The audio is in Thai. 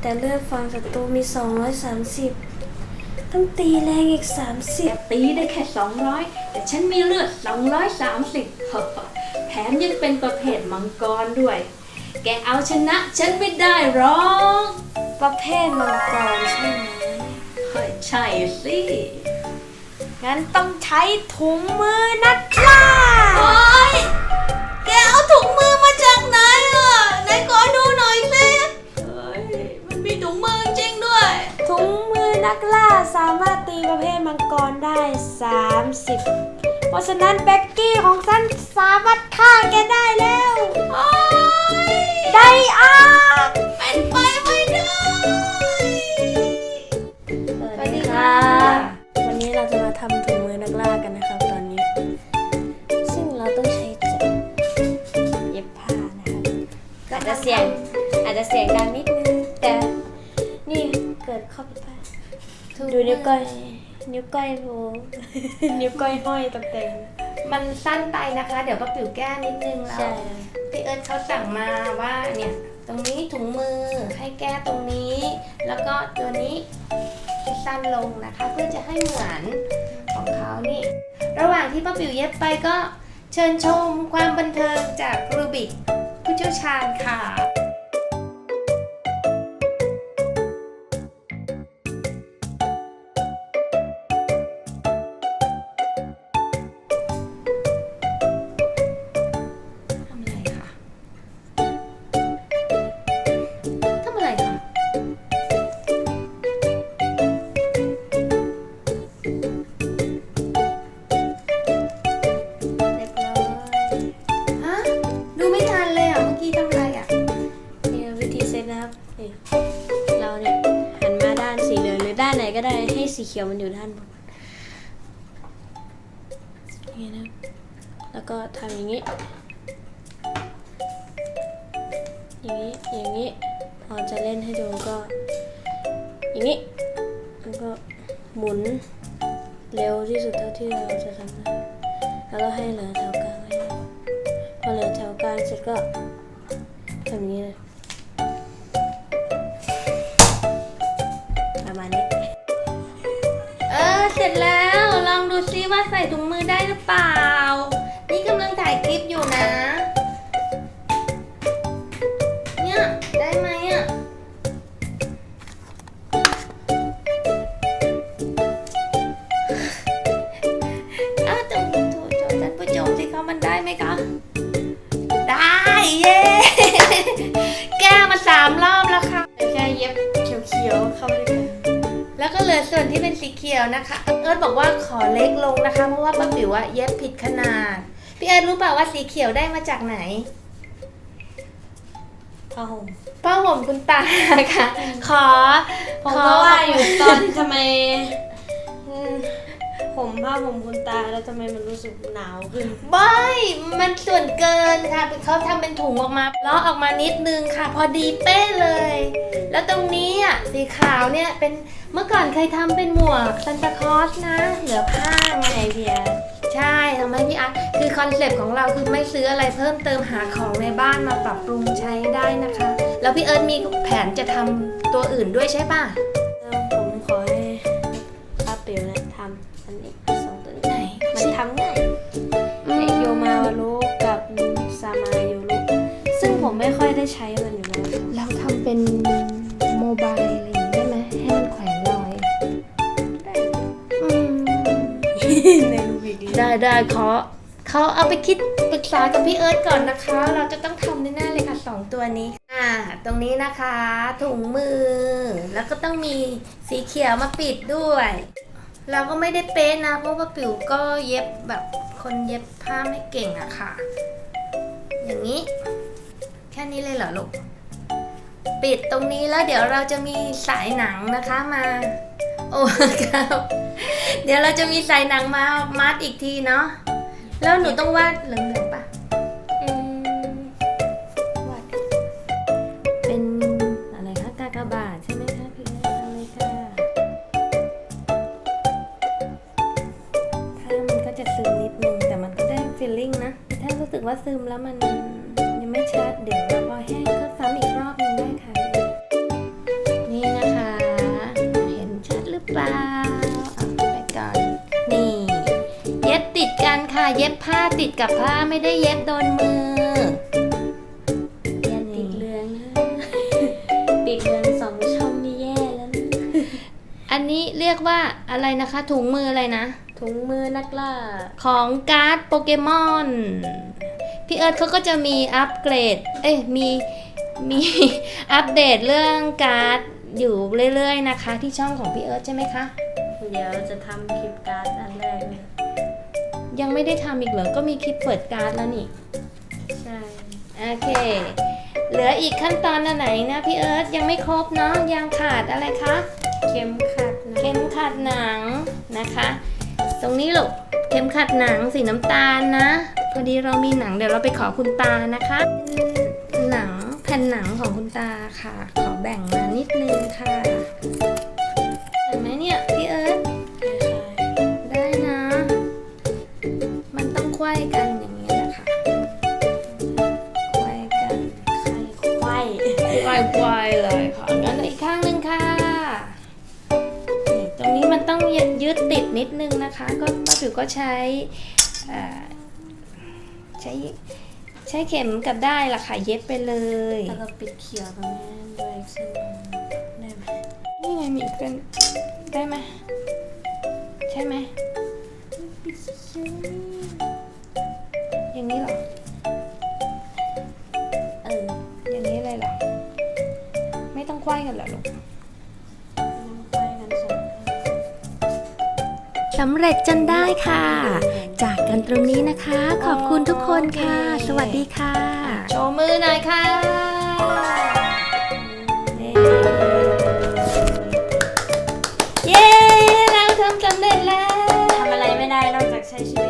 แต่เลือดฝั่งศัตรูมี 230 ต้องตีแรงอีก 30 ตีได้แค่ 200 แต่ฉันมีเลือด 230 แถมยังเป็นประเภทมังกรด้วย แกเอาชนะฉันไม่ได้หรอกประเภทมังกรใช่ไหมเฮ้ยใช่สิ งั้นต้องใช้ถุงมือนัก นักล่าสามารถตีประเภทมังกรได้ 30 เพราะฉะนั้นแบ็กกี้ของฉันสามารถฆ่าแกได้แล้วโอ๊ยได้อาร์เป็นไปไม่ได้สวัสดีค่ะ วันนี้เราจะมาทำถุงมือนักล่ากันนะครับตอนนี้ ซึ่งเราต้องใช้จับเย็บผ้านะครับอาจจะเสียงอาจจะเสียงดังนิดนึงแต่นี่เกิดข้อผิดพลาดดูนิ้วก้อยนิ้วก้อยโผล่นิ้วก้อยห้อยตกแต่งมันสั้นไปนะคะ เดี๋ยวป้าปิ๋วแก้นิดนึงแล้ใช่วพี่เอิร์ธเขาสั่งมาว่าเนี่ยตรงนี้ถุงมือให้แก้ตรงนี้ แล้วก็ตัวนี้ให้สั้นลงนะคะ เพื่อจะให้เหมือนของเขานี่ ระหว่างที่ป้าปิ๋วเย็บไปก็เชิญชมความบันเทิงจากรูบิกผู้เชี่ยวชาญค่ะ สีเขียวมันอยู่ด้านบนอย่างนี้นะ แล้วก็ทำอย่างนี้ อย่างนี้ อย่างนี้ พอจะเล่นให้ดูก็ อย่างนี้ แล้วก็หมุนเร็วที่สุดเท่าที่เราจะทำได้ แล้วก็ให้เหลือแถวกลางได้พอเหลือแถวกลางเสร็จก็ทำอย่างนี้เลย ส่ถุงมือได้หรือเปล่า นี่กำลังถ่ายคลิปอยู่นะ เนี่ย ได้ไหมอะ อ้าวจะถูกท่านผู้ชมสิคะมันได้ไหมคะ ได้ เย้ แก้มาสามรอบแล้วค่ะ แค่เย็บเขียวๆเข้าด้วย กันแล้วก็เหลือส่วนที่เป็นสีเขียวนะคะ เอิร์ธบอกว่าขอเล็กลงนะคะ เพราะว่าป้าปิ๋วอะเย็บผิดขนาด พี่เอิร์ธรู้เปล่าว่าสีเขียวได้มาจากไหนผ้าห่มป้าห่มคุณตาค่ะ ขอ ผมขอก็ว่าอยู่ตอนทำไมอืม ผมผ้าห่มคุณตาแล้วทำไมมันรู้สึกหนาวขึ้นบอยมันส่วนเกินค่ะเขาทำเป็นถุงออกมาล้อออกมานิดนึงค่ะ พอดีเป๊ะเลย แล้วตรงนี้อะสีขาวเนี่ยเป็นเมื่อก่อนเคยทำเป็นหมวกซันตาคลอสนะ เหลือผ้าไงเดียใช่ทำให้พี่อาร์ตคือคอนเซปต์ของเราคือไม่ซื้ออะไรเพิ่มเติมหาของในบ้านมาปรับปรุงใช้ได้นะคะ แล้วพี่เอิร์ธมีแผนจะทำตัวอื่นด้วยใช่ป่ะ ไม่ค่อยได้ใช้มันอยู่แล้วเราทำเป็นโมบายอะไรอย่างนี้ได้ไหมให้มันแขวนลอยอืมในรูบิกได้ได้ขอเขาเอาไปคิดปรึกษากับพี่เอิร์ธก่อนนะคะ เราจะต้องทำแน่ๆเลยค่ะสองตัวนี้อ่าตรงนี้นะคะถุงมือ แล้วก็ต้องมีสีเขียวมาปิดด้วย เราก็ไม่ได้เป๊ะนะเพราะว่าปิ๋วก็เย็บแบบคนเย็บผ้าไม่เก่งอะค่ะ อย่างนี้ แค่นี้เลยเหรอลูก ปิดตรงนี้แล้วเดี๋ยวเราจะมีสายหนังนะคะมา โอ้ครับ เดี๋ยวเราจะมีสายหนังมามัดอีกทีเนาะ แล้วหนูต้องวาดเหลืองๆปะอืมวาด เป็นอะไรคะกากบาทใช่ไหมคะพี่เอิร์ธเอาเลยค่ะถ้ามันก็จะซึมนิดนึงแต่มันก็ได้ฟีลลิ่งนะ ถ้ารู้สึกว่าซึมแล้วมัน ไม่ชัดเดี๋ยวเราพอแห้งก็ซ้ำอีกรอบหนึงได้ค่ะ นี่นะคะ เห็นชัดหรือเปล่าเอาไปก่อนนี่ เย็บติดกันค่ะ เย็บผ้าติดกับผ้าไม่ได้เย็บโดนมืออติดเรืองนะ ติดเรือสองช่องนี่แย่แล้วอันนี้เรียกว่าอะไรนะคะ ถุงมืออะไรนะ ถุงมือนักล่า ของการ์ดโปเกมอน พี่เอิร์ธเขาก็จะมีอัปเกรด เอ้ยมีมีอัปเดตเรื่องการ์ดอยู่เรื่อยๆนะคะ ที่ช่องของพี่เอิร์ธใช่ไหมคะ เดี๋ยวจะทำคลิปการ์ดอันแรกเลยยังไม่ได้ทำอีกเหรอ ก็มีคลิปเปิดการ์ดแล้วนี่ ใช่ โอเค เหลืออีกขั้นตอนอันไหนนะพี่เอิร์ธยังไม่ครบเนาะ ยังขาดอะไรคะ เข็มขัดนะเข็มขัดหนังนะคะ ตรงนี้ลูก เข็มขัดหนังสีน้ำตาลนะ พอดีเรามีหนังเดี๋ยวเราไปขอคุณตานะคะหนังแผ่นหนังของคุณตาค่ะ ขอแบ่งมานิดนึงค่ะเห็นไหมเนี่ยพี่เอิร์ธได้นะ มันต้องควายกันอย่างนี้แหละค่ะควายกันๆไข้ไข้ควายควายเลยค่ะงั้นอีกข้างหนึ่งค่ะนี่ตรงนี้มันต้องยึดติดนิดนึงนะคะ ก็ป้าผิวก็ใช้อ่อ ใช้ใช้เข็มกับได้ายล่ะค่ะ เย็บไปเลยแล้วก็ปิดเขียวตรงนี้ด้วยเส้นได้ไหมนี่ไงมีอีกเป็นได้ไหมใช่ไหมปิดเขียวอย่างนี้เหรอเอออย่างนี้เลยเหรอไม่ต้องควายกันเหรอลูก สำเร็จจนได้ค่ะ จากกันตรงนี้นะคะ ขอบคุณทุกคนค่ะ สวัสดีค่ะ โชว์มือหน่อยค่ะเย้เราทำสำเร็จแล้วทำอะไรไม่ได้นอกจากใช้ชีวิต